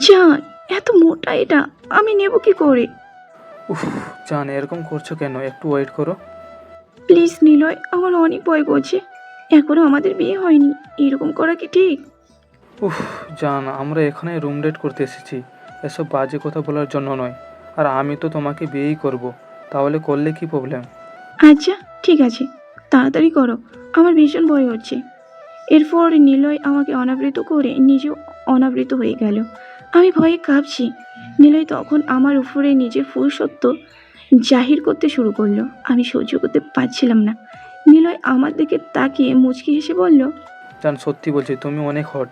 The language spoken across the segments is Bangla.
জান এত মোটা এটা আমি নেব কি করে? উফ জান এরকম করছ কেন? একটু ওয়েট করো। প্লিজ নিলয় আমার অনেক ভয় করছে। এখনও আমাদের বিয়ে হয়নি এরকম করা কি ঠিক? উফ জান আমরা এখানে রুম ডেট করতে এসেছি। এসব বাজে কথা বলার জন্য নয়। আর আমি তো তোমাকে বিয়েই করব। তাহলে করলে কি প্রবলেম আচ্ছা ঠিক আছে। তাড়াতাড়ি করো আমার ভীষণ ভয় হচ্ছে। এরপর নিলয় আমাকে অনাবৃত করে নিজেও অনাবৃত হয়ে গেল। আমি ভয়ে কাঁপছি। নিলয় তখন আমার উপরে নিজের ফুল সত্য জাহির করতে শুরু করল। আমি সহ্য করতে পারছিলাম না। নিলয় আমার দিকে তাকিয়ে মুচকি হেসে বলল জান সত্যি বলছি তুমি অনেক হট।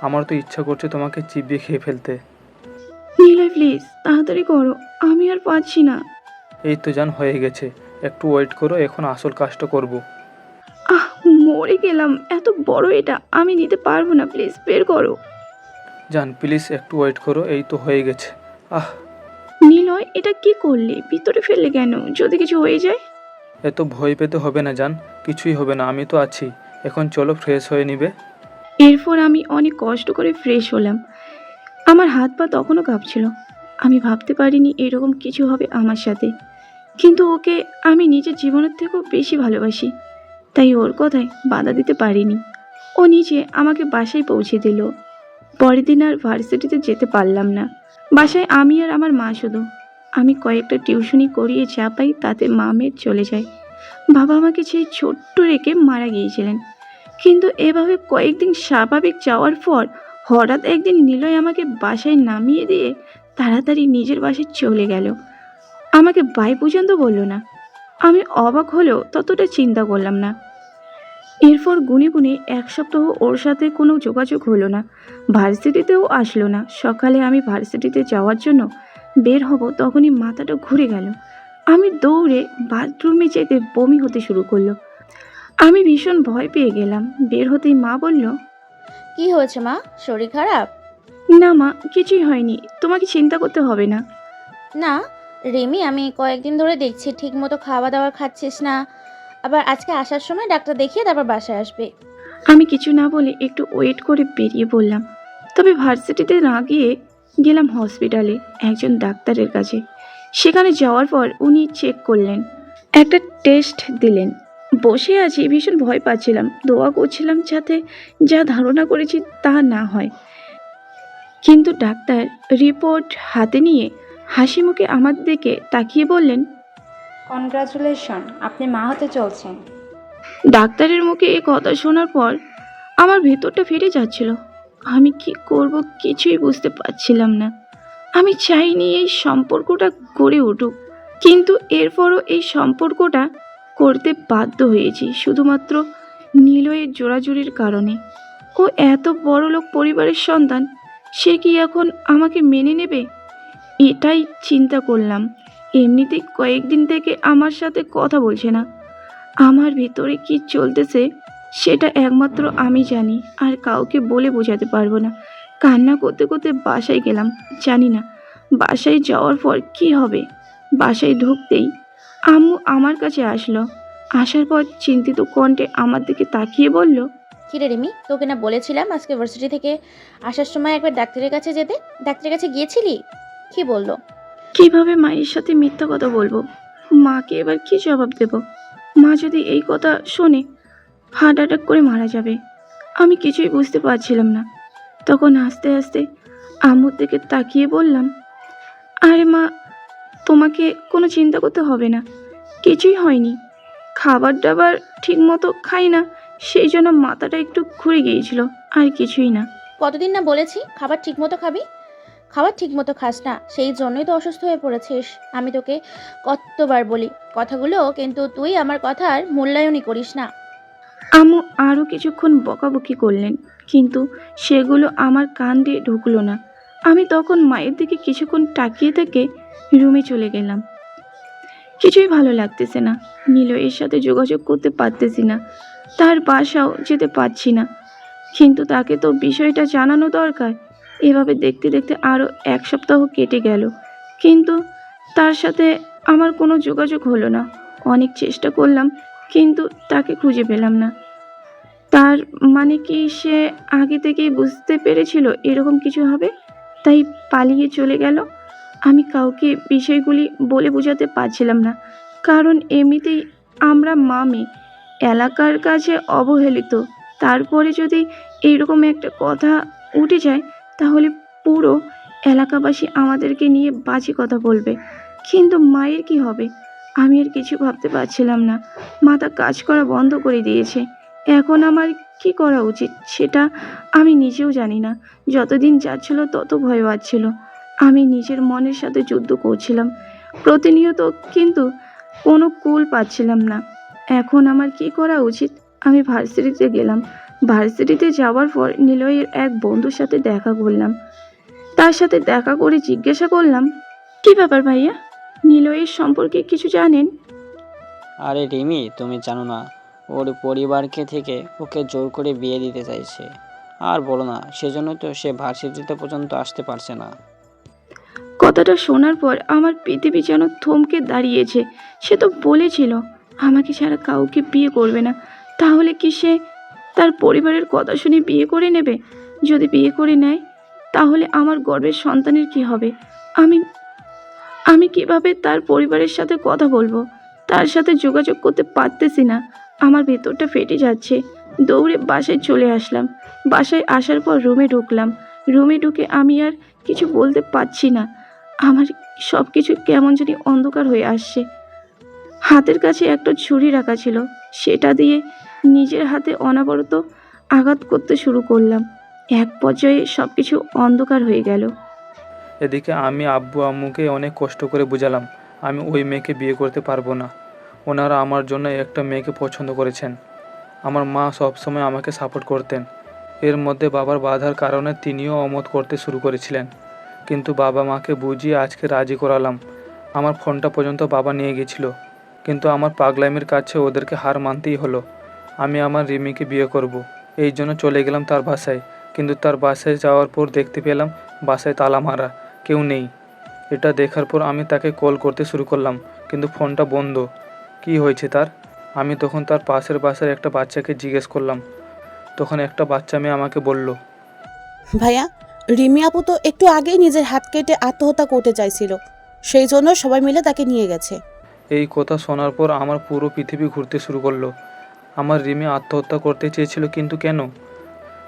আমার তো ইচ্ছা করছে তোমাকে চিবিয়ে খেয়ে ফেলতে। নিলয় প্লিজ তাড়াতাড়ি করো। আমি আর পারছি না। এই তো জান হয়ে গেছে। একটু ওয়েট করো এখন আসল কাজটা করব। আহ মরে গেলাম। এত বড় এটা। আমি নিতে পারব না প্লিজ বের করো। জান প্লিজ একটু ওয়েট করো এই তো হয়ে গেছে। আহ। নিলয় এটা কি করলে? ভিতরে ফেললে কেন? যদি কিছু হয়ে যায়? এত ভয় পেতে হবে না জান কিছুই হবে না আমি তো আছি। এখন চলো ফ্রেশ হয়ে নিবে। এরপর আমি অনেক কষ্ট করে ফ্রেশ হলাম। আমার হাত পা তখনও কাঁপছিল। আমি ভাবতে পারিনি এরকম কিছু হবে আমার সাথে। কিন্তু ওকে আমি নিজের জীবনের থেকেও বেশি ভালোবাসি। তাই ওর কথায় বাধা দিতে পারিনি। ও নিজে আমাকে বাসায় পৌঁছে দিল। পরের দিন আর ভার্সিটিতে যেতে পারলাম না। বাসায় আমি আর আমার মা শুধু। আমি কয়েকটা টিউশনি করিয়ে যা পাই তাতে মা মেয়ের চলে যায়। বাবা আমাকে সেই ছোট্ট রেখে মারা গিয়েছিলেন। কিন্তু এভাবে কয়েকদিন স্বাভাবিক যাওয়ার পর হঠাৎ একদিন নিলয় আমাকে বাসায় নামিয়ে দিয়ে তাড়াতাড়ি নিজের বাসায় চলে গেল। আমাকে বাই পর্যন্ত বলল না। আমি অবাক হলেও ততটা চিন্তা করলাম না। এরপর গুনে গুনে এক সপ্তাহ ওর সাথে কোনো যোগাযোগ হলো না। ভার্সিটিতেও আসলো না। সকালে আমি ভার্সিটিতে যাওয়ার জন্য বের হব তখনই মাথাটা ঘুরে গেল। আমি দৌড়ে বাথরুমে যেতে বমি হতে শুরু করল। আমি ভীষণ ভয় পেয়ে গেলাম। বের হতেই মা বলল কি হয়েছে মা? শরীর খারাপ? না মা কিছুই হয়নি। তোমাকে চিন্তা করতে হবে না। না রেমি আমি কয়েকদিন ধরে দেখছি ঠিক মতো খাওয়া দাওয়া খাচ্ছিস না। আবার আজকে আসার সময় ডাক্তার দেখিয়ে তারপর বাসায় আসবে। আমি কিছু না বলে একটু ওয়েট করে বেরিয়ে পড়লাম। তবে ভার্সিটিতে না গিয়ে গেলাম হসপিটালে একজন ডাক্তারের কাছে। সেখানে যাওয়ার পর উনি চেক করলেন। একটা টেস্ট দিলেন। বসে আছি, ভীষণ ভয় পাচ্ছিলাম। দোয়া করছিলাম যাতে যা ধারণা করেছি তা না হয়। কিন্তু ডাক্তার রিপোর্ট হাতে নিয়ে হাসি মুখে আমার দিকে তাকিয়ে বললেন কনগ্রাচুলেশন আপনি মা হতে চলছেন। ডাক্তারের মুখে এই কথা শোনার পর আমার ভেতরটা ফেটে যাচ্ছিল। আমি কি করব কিছুই বুঝতে পারছিলাম না। আমি চাইনি এই সম্পর্কটা গড়ে উঠুক, কিন্তু এরপরও এই সম্পর্কটা করতে বাধ্য হয়েছি, শুধুমাত্র নিলয়ের জোড়াজুড়ির কারণে। ও এত বড় লোক পরিবারের সন্তান, সে কি এখন আমাকে মেনে নেবে? এটাই চিন্তা করলাম। এমনিতেই কয়েকদিন থেকে আমার সাথে কথা বলছে না। আমার ভিতরে কি চলতেছে সেটা একমাত্র আমি জানি আর কাউকে বলে বোঝাতে পারব না। কান্না করতে করতে বাসায় গেলাম, জানি না। বাসায় যাওয়ার পর কি হবে? বাসায় ঢুকতেই আম্মু আমার কাছে আসলো। আসার পর চিন্তিত কণ্ঠে আমার দিকে তাকিয়ে বলল কিরে রিমি, তোকে না বলেছিলাম আজকে ভার্সিটি থেকে আসার সময় একবার ডাক্তারের কাছে যেতে? ডাক্তারের কাছে গিয়েছিলি? কি বলল? কীভাবে মায়ের সাথে মিথ্যা কথা বলব? মাকে এবার কি জবাব দেব? মা যদি এই কথা শোনে হার্ট অ্যাটাক করে মারা যাবে। আমি কিছুই বুঝতে পারছিলাম না। তখন আস্তে আস্তে আম্মুর দিকে তাকিয়ে বললাম, আরে মা, তোমাকে কোনো চিন্তা করতে হবে না। কিছুই হয়নি। খাবার দাবার ঠিক মতো খাই না, সেই জন্য মাথাটা একটু ঘুরে গিয়েছিল, আর কিছুই না। কতদিন না বলেছি, খাবার ঠিক মতো খাবি? খাবার ঠিক মতো খাস না, সেই জন্যই তো অসুস্থ হয়ে পড়েছিস। আমি তোকে কতবার বলি, কথাগুলো কিন্তু তুই আমার কথার মূল্যায়নই করিস না। আম্মু আরও কিছুক্ষণ বকাবকি করলেন, কিন্তু সেগুলো আমার কান দিয়ে ঢুকলো না। আমি তখন মায়ের দিকে কিছুক্ষণ তাকিয়ে থেকে রুমে চলে গেলাম। কিছুই ভালো লাগতেছে না, নিলয়ের সাথে যোগাযোগ করতে পারতেছি না, তার বাসাও যেতে পারছি না। কিন্তু তাকে তো বিষয়টা জানানো দরকার? এভাবে দেখতে দেখতে আরও এক সপ্তাহ কেটে গেল। কিন্তু তার সাথে আমার কোনো যোগাযোগ হলো না। অনেক চেষ্টা করলাম, কিন্তু তাকে খুঁজে পেলাম না। তার মানে কি সে আগে থেকেই বুঝতে পেরেছিল এরকম কিছু হবে? তাই পালিয়ে চলে গেল? আমি কাউকে বিষয়গুলি বলে বোঝাতে পারছিলাম না। কারণ এমনিতেই আমরা মা মেয়ে এলাকার কাছে অবহেলিত। তারপরে যদি এইরকম একটা কথা উঠে যায় তাহলে পুরো এলাকাবাসী আমাদেরকে নিয়ে বাজে কথা বলবে। কিন্তু মায়ের কি হবে? আমি আর কিছু ভাবতে পারছিলাম না। মাথা কাজ করা বন্ধ করে দিয়েছে। এখন আমার কি করা উচিত সেটা আমি নিজেও জানি না। যতদিন যাচ্ছিল তত ভয় পাচ্ছিল। আমি নিজের মনের সাথে যুদ্ধ করছিলাম। প্রতিনিয়ত কিন্তু কোনো কুল পাচ্ছিলাম না। এখন আমার কি করা উচিত? আমি ভার্সিটিতে গেলাম। ভার্সিটিতে যাওয়ার পর নিলয়ের এক বন্ধুর সাথে দেখা করলাম। তার সাথে দেখা করে জিজ্ঞাসা করলাম কি ব্যাপার ভাইয়া? নিলয়ের সম্পর্কে কিছু জানেন? আরে রিমি তুমি জানো না ওর পরিবারকে থেকে ওকে জোর করে বিয়ে দিতে চাইছে। আর বলো না সেজন্য তো সে ভার্সিটিতে পর্যন্ত আসতে পারছে না। কথাটা শোনার পর আমার পৃথিবী যেন থমকে দাঁড়িয়েছে সে তো বলেছিল আমাকে ছাড়া কাউকে বিয়ে করবে না। তাহলে কি সে তার পরিবারের কথা শুনে বিয়ে করে নেবে। যদি বিয়ে করে নেয়, তাহলে আমার গর্বের সন্তানের কি হবে? আমি আমি কীভাবে তার পরিবারের সাথে কথা বলব? তার সাথে যোগাযোগ করতে পারতেছি না। আমার ভেতরটা ফেটে যাচ্ছে। দৌড়ে বাসায় চলে আসলাম। বাসায় আসার পর রুমে ঢুকলাম। রুমে ঢুকে আমি আর কিছু বলতে পারছি না। আমার সব কিছু কেমন জানি অন্ধকার হয়ে আসছে। হাতের কাছে একটা ছুরি রাখা ছিল। সেটা দিয়ে নিজের হাতে অনবরত আঘাত করতে শুরু করলাম। এক পর্যায়ে সব কিছু অন্ধকার হয়ে গেল। এদিকে আমি আব্বু আম্মুকে অনেক কষ্ট করে বুঝালাম, আমি ওই মেয়েকে বিয়ে করতে পারব না। ওনারা আমার জন্য একটা মেয়েকে পছন্দ করেছেন। আমার মা সবসময় আমাকে সাপোর্ট করতেন। এর মধ্যে বাবার বাধার কারণে তিনিও অমত করতে শুরু করেছিলেন। কিন্তু বাবা মাকে বুঝিয়ে আজকে রাজি করালাম। আমার ফোনটা পর্যন্ত বাবা নিয়ে গেছিল। কিন্তু আমার পাগলামির কাছে ওদেরকে হার মানতেই হলো। আমি আমার রিমিকে বিয়ে করব। এই জন্য চলে গেলাম তার বাসায়। কিন্তু তার বাসায় যাওয়ার পর দেখতে পেলাম বাসায় তালা মারা কেউ নেই। এটা দেখার পর আমি তাকে কল করতে শুরু করলাম কিন্তু ফোনটা বন্ধ। কি হয়েছে তার? আমি তখন তার পাশের বাসার একটা বাচ্চাকে জিজ্ঞেস করলাম। তখন একটা বাচ্চা মেয়ে আমাকে বলল ভাইয়া রিমি আপু তো একটু আগেই নিজের হাত কেটে আত্মহত্যা করতে চাইছিল। সেই জন্য সবাই মিলে তাকে নিয়ে গেছে। এই কথা শোনার পর আমার পুরো পৃথিবী ঘুরতে শুরু করল। আমার রিমি আত্মহত্যা করতে চেয়েছিল কিন্তু কেন?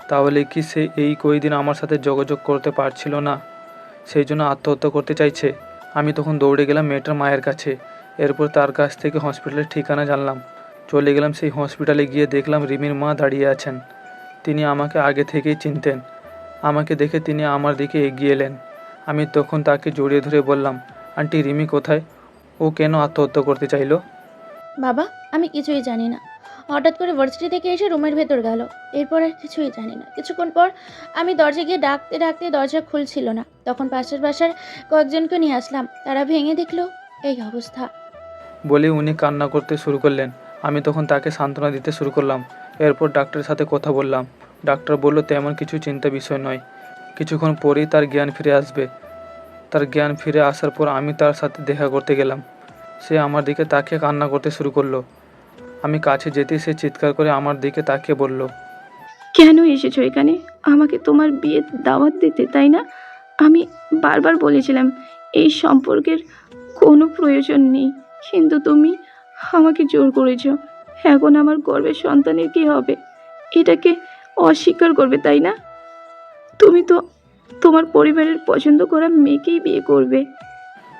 তাহলে কি সে এই কয়েকদিন আমার সাথে যোগাযোগ করতে পারছিল না? সেই জন্য আত্মহত্যা করতে চাইছে। আমি তখন দৌড়ে গেলাম মেয়েটার মায়ের কাছে। এরপর তার কাছ থেকে হসপিটালের ঠিকানা জানলাম। চলে গেলাম সেই হসপিটালে গিয়ে দেখলাম রিমির মা দাঁড়িয়ে আছেন। তিনি আমাকে আগে থেকেই চিনতেন। আমাকে দেখে তিনি আমার দিকে এগিয়ে এলেন। আমি তখন তাকে জড়িয়ে ধরে বললাম, আন্টি, রিমি কোথায়? ও কেন আত্মহত্যা করতে চাইলো? বাবা, আমি কিছুই জানি না। হঠাৎ করে ভার্সিটি থেকে এসে রুমের ভেতর গেল। এরপর আর কিছুই জানি না। কিছুক্ষণ পর আমি দরজা গিয়ে ডাকতে ডাকতে দরজা খুলছিল না। তখন পাশের বাসার কয়েকজনকে নিয়ে আসলাম। তারা ভেঙে দেখল, এই অবস্থা। বলে উনি কান্না করতে শুরু করলেন। আমি তখন তাকে সান্ত্বনা দিতে শুরু করলাম। এরপর ডাক্তারের সাথে কথা বললাম। ডাক্তার বলল, তেমন কিছু চিন্তা বিষয় নয়। কিছুক্ষণ পরেই তার জ্ঞান ফিরে আসবে। তার জ্ঞান ফিরে আসার পর আমি তার সাথে দেখা করতে গেলাম। সে আমার দিকে তাকিয়ে কান্না করতে শুরু করল। আমি কাছে যেতেই সে চিৎকার করে আমার দিকে তাকিয়ে বলল কেন এসেছ এখানে? আমাকে তোমার বিয়ে দাওয়াত দিতে তাই না? আমি বারবার বলেছিলাম এই সম্পর্কের কোনো প্রয়োজন নেই। কিন্তু তুমি আমাকে জোর করেছ। এখন আমার গর্বের সন্তানের কি হবে? এটাকে অস্বীকার করবে তাই না? তুমি তো তোমার পরিবারের পছন্দ করা মেয়েকেই বিয়ে করবে।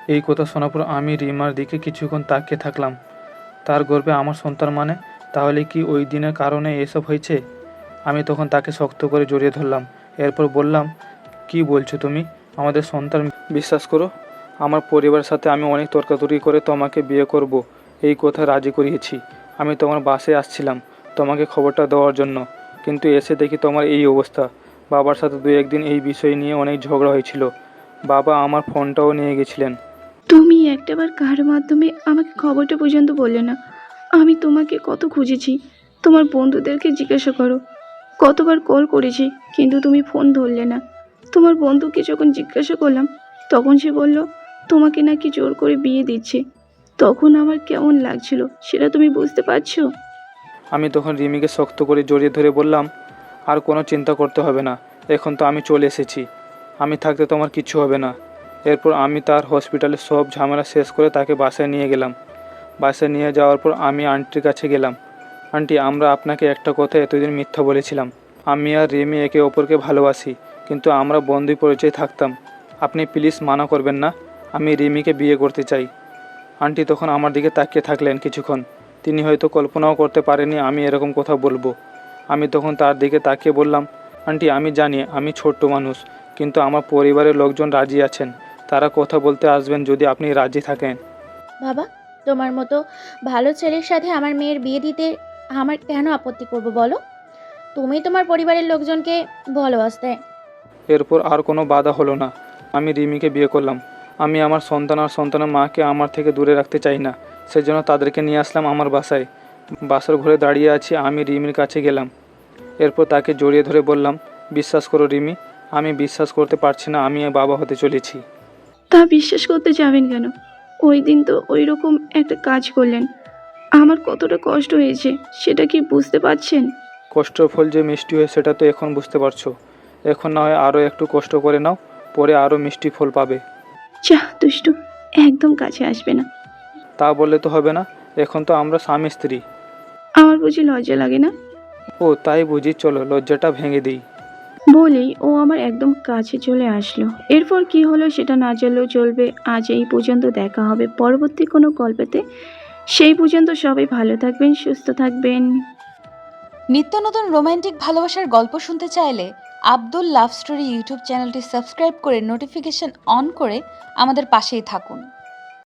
এই কথা শোনার পর আমি রিমার দিকে কিছুক্ষণ তাকিয়ে থাকলাম। তার গর্বে আমার সন্তান মানে তাহলে কি ওই দিনের কারণে এসব হয়েছে? আমি তখন তাকে শক্ত করে জড়িয়ে ধরলাম। এরপর বললাম, কি বলছো তুমি? আমাদের সন্তান বিশ্বাস করো, আমার পরিবারের সাথে আমি অনেক তর্কাতর্কি করে তোমাকে বিয়ে করব। এই কথা রাজি করিয়েছি। আমি তোমার বাসে আসছিলাম তোমাকে খবরটা দেওয়ার জন্য। কিন্তু এসে দেখি তোমার এই অবস্থা। বাবার সাথে দু একদিন এই বিষয় নিয়ে অনেক ঝগড়া হয়েছিল। বাবা আমার ফোনটাও নিয়ে গেছিলেন। তুমি একটাবার কার মাধ্যমে আমাকে খবরটা পর্যন্ত বললে না? আমি তোমাকে কত খুঁজেছি। তোমার বন্ধুদেরকে জিজ্ঞাসা করো। কতবার কল করেছি, কিন্তু তুমি ফোন ধরলে না। তোমার বন্ধুকে যখন জিজ্ঞাসা করলাম, তখন সে বলল, তোমাকে নাকি জোর করে বিয়ে দিচ্ছে। তখন আমার কেমন লাগছিল, সেটা তুমি বুঝতে পারছ? আমি তখন রিমিকে শক্ত করে জড়িয়ে ধরে বললাম, আর কোনো চিন্তা করতে হবে না, এখন তো আমি চলে এসেছি। আমি থাকতে তোমার কিচ্ছু হবে না। এরপর আমি তার হসপিটালে সব ঝামেলা শেষ করে তাকে বাসায় নিয়ে গেলাম। বাসায় নিয়ে যাওয়ার পর আমি আন্টির কাছে গেলাম। আন্টি, আমরা আপনাকে একটা কথা এতদিন মিথ্যা বলেছিলাম। আমি আর রিমি একে অপরকে ভালোবাসি, কিন্তু আমরা বন্ধুই পরিচয় থাকতাম। আপনি প্লিজ মানা করবেন না, আমি রিমিকে বিয়ে করতে চাই। আন্টি তখন আমার দিকে তাকিয়ে থাকলেন কিছুক্ষণ। তিনি হয়তো কল্পনাও করতে পারেনি আমি এরকম কথা বলব। আমি তখন তার দিকে তাকিয়ে বললাম, আন্টি, আমি জানি, আমি ছোট্ট মানুষ, কিন্তু আমার পরিবারের লোকজন রাজি আছেন। তারা কথা বলতে আসবেন যদি আপনি রাজি থাকেন। বাবা তোমার মতো ভালো ছেলের সাথে আমার মেয়ের বিয়ে দিতে আমার কেন আপত্তি করব বলো? তুমি তোমার পরিবারের লোকজনকে বলো আসতে। এরপর আর কোনো বাধা হলো না। আমি রিমিকে বিয়ে করলাম। আমি আমার সন্তান আর সন্তানের মাকে আমার থেকে দূরে রাখতে চাই না। সেজন্য তাদেরকে নিয়ে আসলাম আমার বাসায়। বাসার ঘরে দাঁড়িয়ে আছি আমি রিমির কাছে গেলাম। এরপর তাকে জড়িয়ে ধরে বললাম বিশ্বাস করো রিমি আমি বিশ্বাস করতে পারছি না আমি বাবা হতে চলেছি। তা বিশ্বাস করতে যাবেন কেন? ওই দিন তো ওই রকম একটা কাজ করলেন। আমার কতটা কষ্ট হয়েছে সেটা কি বুঝতে পারছেন? কষ্টের ফল যে মিষ্টি হয় সেটা তো এখন বুঝতে পারছ। এখন না হয় আরও একটু কষ্ট করে নাও পরে আরও মিষ্টি ফল পাবে। যা দুষ্টু একদম কাছে আসবে না। তা বললে তো হবে না এখন তো আমরা স্বামী স্ত্রী। আমার বুঝি লজ্জা লাগে না? ও তাই বুঝি চলো লজ্জাটা ভেঙে দিই। বলেই ও আমার একদম কাছে চলে আসলো। এরপর কি হলো সেটা না জানলেও চলবে। আজ এই পর্যন্ত দেখা হবে পরবর্তী কোনো গল্পেতে। সেই পর্যন্ত সবাই ভালো থাকবেন, সুস্থ থাকবেন। নিত্য নতুন রোমান্টিক ভালোবাসার গল্প শুনতে চাইলে আব্দুল লাভ স্টোরি ইউটিউব চ্যানেলটি সাবস্ক্রাইব করে নোটিফিকেশন অন করে আমাদের পাশেই থাকুন।